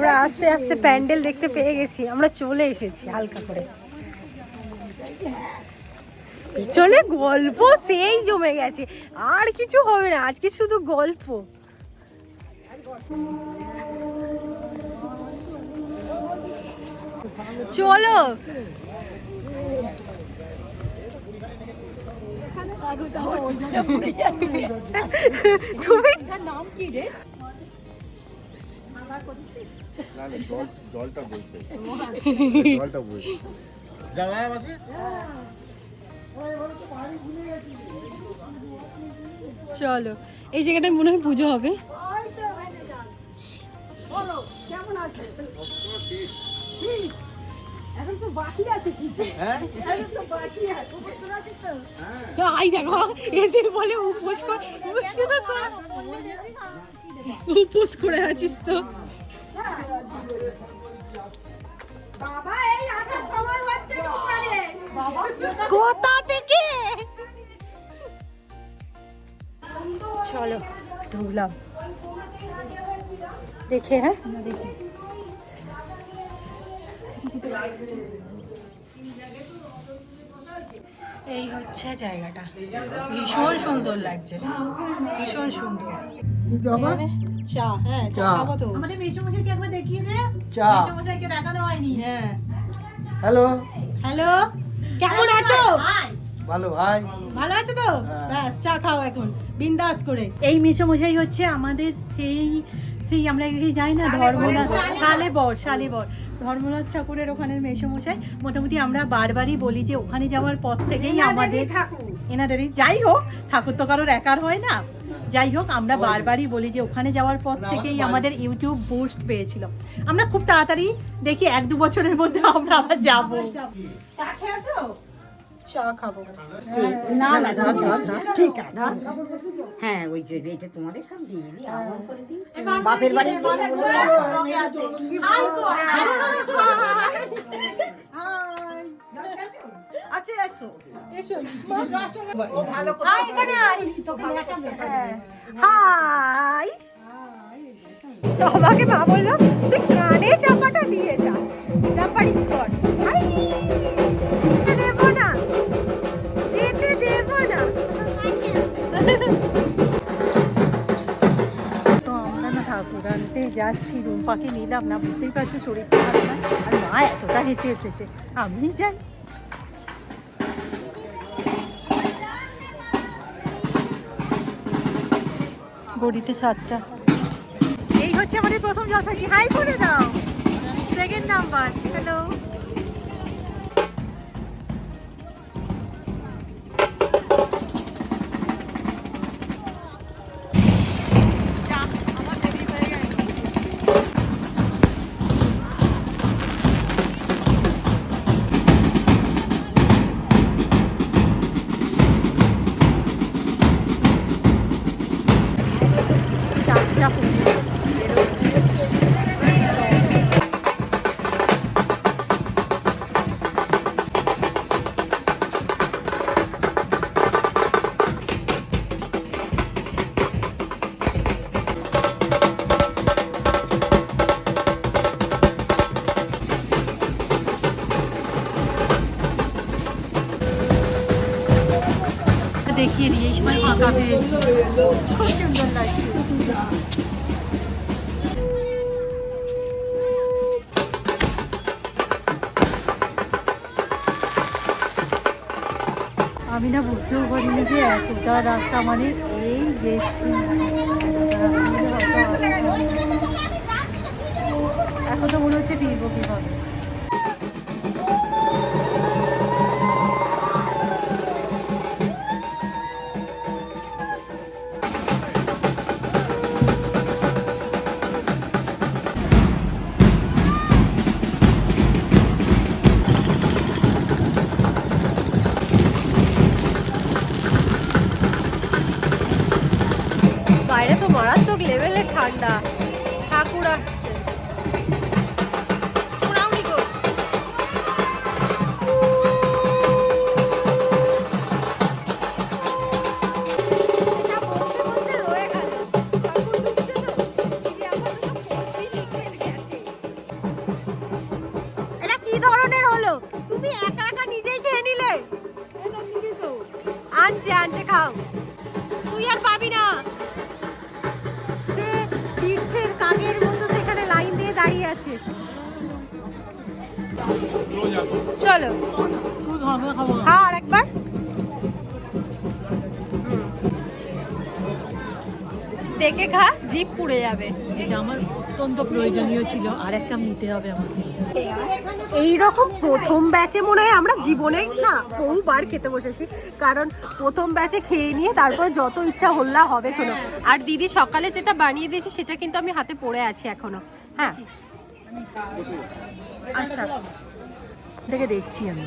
আমরা আস্তে আস্তে প্যান্ডেল দেখতে পেয়ে গেছি, আমরা চলে এসেছি হালকা করে। পিছনে গল্প সেই জমে গেছে, আর কিছু হবে না, আজকে শুধু গল্প। চলো। তুমি নাম কি রে না না জল জলটা বলছে জলটা বলছে যাওয়া আছে চলো এই জায়গাটায় মনে হয় পুজো হবে। আই দেখো এসে বলে উপোস কর উপোস করে আছিস তো। কোথা থেকে? চলো ঢুকলাম। দেখে হ্যাঁ? এই হচ্ছে জায়গাটা। ভীষণ সুন্দর লাগছে। ভীষণ সুন্দর। চা হ্যাঁ চা খাব তো। আমাদের মেসোমশাইকে একবার দেখিয়ে দে। চা। মেসোমশাইকে দেখানো হয়নি। হ্যাঁ। হ্যালো। হ্যালো। কেমন আছো? ভালো আছো তো? ব্যাস চা খাও এখন। বিন্দাস করে। এই মেসোমশাই হচ্ছে আমাদের সেই সেই আমরা এদিকে যাই না ধর্মনাথ সালে বর সালে বর। ধর্মনাথ ঠাকুরের ওখানে মেসোমশাই মোটামুটি আমরা বারবারই বলি যে ওখানে যাওয়ার পর থেকেই আমাদের এনাদেরই যাই হোক ঠাকুর তো কারোর একার হয় না। যাই হোক আমরা বারবারই বলি যে ওখানে যাওয়ার পর থেকেই আমাদের ইউটিউব বুস্ট পেয়েছিল আমরা খুব তাড়াতাড়ি দেখি এক দু বছরের মধ্যে আমরা আবার যাব চা খাব না না ধর ধর ধর ঠিক আছে ধর হ্যাঁ ওই যে এটা তোমাদের সব দিয়ে দিই আমার করে দিই বাপের বাড়ি আচ্ছা এসো। এসো। ভালো হাই হাই। আমাকে মা বলল তুই কানে চাপাটা দিয়ে যা। যা পারিস কর। দেবো না। যেতে দেবো না। তো আমরা না ঠাকুর আনতে যাচ্ছি রুম্পাকে নিলাম না বুঝতেই পারছ শরীরটা ভালো না। আর মা এতটা হেঁটে এসেছে। আমি যাই গড়িতে সাতটা। এই হচ্ছে আমাদের প্রথম যথাকি হাই করে দাও। সেকেন্ড নাম্বার হ্যালো দেখিয়ে দিই, এই সময় সুন্দর লাগছে। আমি না বুঝতেও পারিনি যে এতটা রাস্তা মানে এই গেছি এখন তো মনে হচ্ছে ফিরবো কীভাবে? লেভেলের ঠান্ডা আছে চলো। খা আর একবার। দেখে খা জিভ পুড়ে যাবে। এটা আমার অত্যন্ত প্রয়োজনীয় ছিল আর একটা নিতে হবে আমাকে। এই রকম প্রথম ব্যাচে মনে হয় আমরা জীবনেই না বহুবার খেতে বসেছি কারণ প্রথম ব্যাচে খেয়ে নিয়ে তারপর যত ইচ্ছা হল্লা হবে কোনো। আর দিদি সকালে যেটা বানিয়ে দিয়েছে সেটা কিন্তু আমি হাতে পড়ে আছি এখনও। হ্যাঁ। আচ্ছা থেকে দেখছি আমি।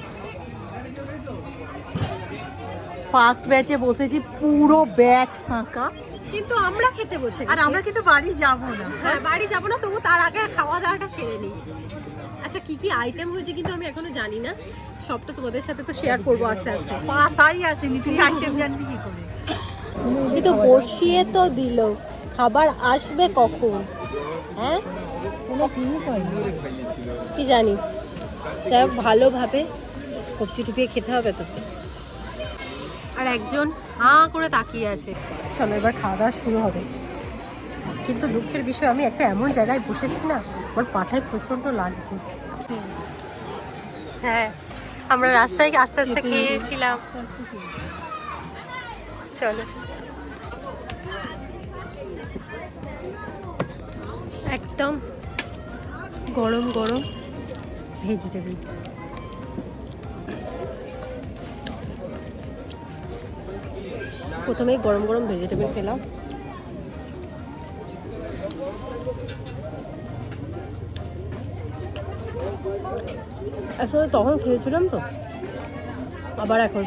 ফার্স্ট ব্যাচে বসেছি পুরো ব্যাচ ফাঁকা। কিন্তু আমরা খেতে বসে আর আমরা কিন্তু বাড়ি যাব না। হ্যাঁ বাড়ি যাব না তবু তার আগে খাওয়া দাওয়াটা সেরে নিই। আচ্ছা কি কি আইটেম হয়েছে কিন্তু আমি এখনও জানি না। সবটা তোমাদের সাথে তো শেয়ার করব আস্তে আস্তে। পাতাই আসেনি তুই আইটেম জানবি কি করে? মুভি তো বসিয়ে তো দিল। খাবার আসবে কখন? হ্যাঁ? কোনো কিছু করি? কি জানি। যাই হোক ভালোভাবে কবজি টুপিয়ে খেতে হবে তো আর একজন হাঁ করে তাকিয়ে আছে। চলো এবার খাওয়া দাওয়া শুরু হবে। কিন্তু দুঃখের বিষয় আমি একটা এমন জায়গায় বসেছি না আমার পাঠায় প্রচণ্ড লাগছে। হ্যাঁ আমরা রাস্তায় আস্তে আস্তে খেয়েছিলাম। চলো। একদম গরম গরম ভেজিটেবল। প্রথমেই গরম গরম ভেজিটেবল খেলাম। আসলে তখন খেয়েছিলাম তো। আবার এখন।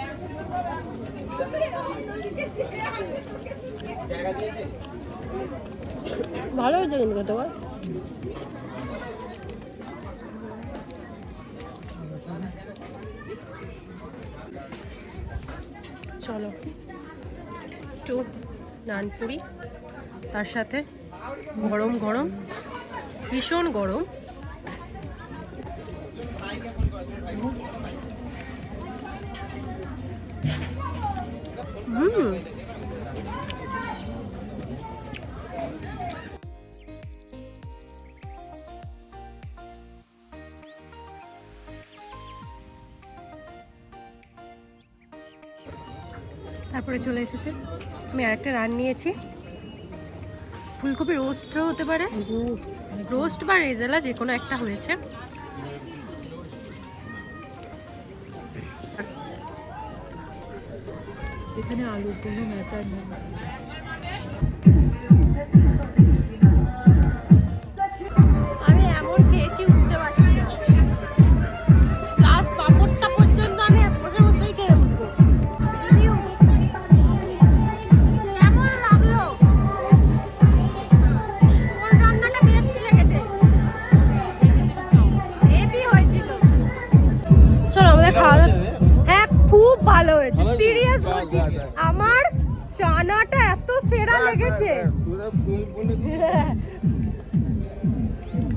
ভালো হয়েছে কিন্তু খেতে পার চলো। একটু নানপুরি তার সাথে গরম গরম ভীষণ গরম। হুম। তারপরে চলে এসেছে। আমি আরেকটা রান নিয়েছি। ফুলকপি রোস্টও হতে পারে। রোস্ট বা রেজালা যে কোনো একটা হয়েছে। এখানে আলুর ম্যাটার নেই। চানাটা এত সেরা লেগেছে।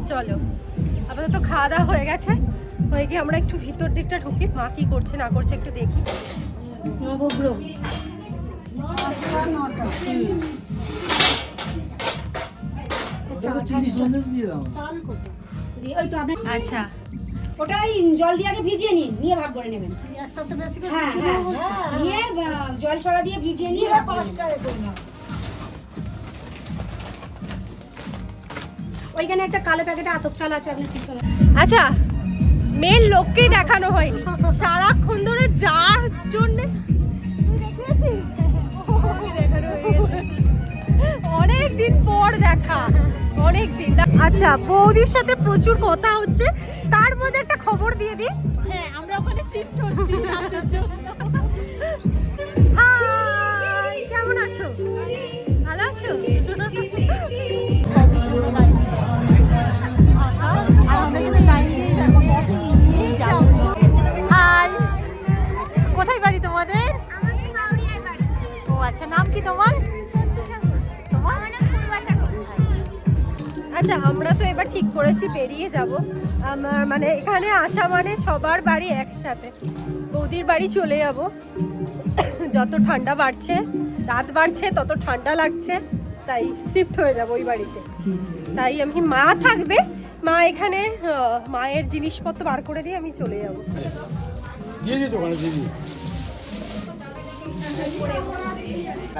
চলো আপাতত খাওয়া দাওয়া হয়ে গেছে। হয়ে গিয়ে আমরা একটু ভিতর দিকটা ঢুকি। মা কি করছে না করছে একটু দেখি। নবগ্রহ। আচ্ছা। ওটা ওই জল দিয়ে আগে ভিজিয়ে নিন নিয়ে ভাগ করে নেবেন। হ্যাঁ হ্যাঁ নিয়ে আহ, জল ছড়া দিয়ে ভিজিয়ে নিয়ে করে ওইখানে একটা কালো প্যাকেটে আতপ চাল আছে আপনার পিছনে। আচ্ছা মেন লোককেই দেখানো হয়নি। সারাক্ষণ ধরে যার জন্য অনেক দিন পর দেখা। অনেক দিন। আচ্ছা বৌদির সাথে প্রচুর কথা হচ্ছে। তার মধ্যে একটা খবর দিয়ে দিই। হ্যাঁ আমরা ওখানে কেমন আছো? ভালো আছো? কোথায় বাড়ি তোমাদের? ও আচ্ছা নাম কি তোমার? আচ্ছা আমরা তো এবার ঠিক করেছি, বেরিয়ে যাব। আমার মানে এখানে আসা মানে সবার বাড়ি একসাথে। বৌদির বাড়ি চলে যাব। যত ঠান্ডা বাড়ছে, রাত বাড়ছে, তত ঠান্ডা লাগছে, তাই শিফট হয়ে যাব ওই বাড়িতে। তাই আমি, মা থাকবে, মা এখানে মায়ের জিনিসপত্র বার করে দিয়ে আমি চলে যাব।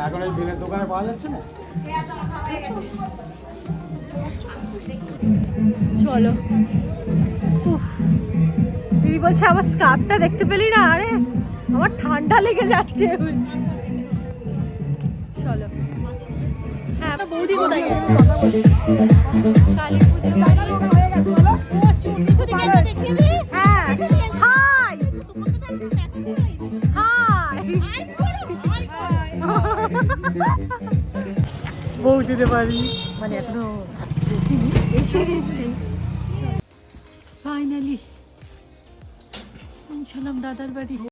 এখন এই দোকানে পাওয়া যাচ্ছে না? চলো। দিদি বলছে আমার স্কার্ফটা দেখতে পেলি না? আরে আমার ঠান্ডা লেগে যাচ্ছে। চলো। হ্যাঁ বৌদি কোথায় কালী পুজো বাড়ি। হয়ে গেছে বলো। দেখিয়ে হ্যাঁ। হাই! হাই! মানে এখনও দেখিনি এসে গেছি ফাইনালি পৌঁছালাম দাদার বাড়ি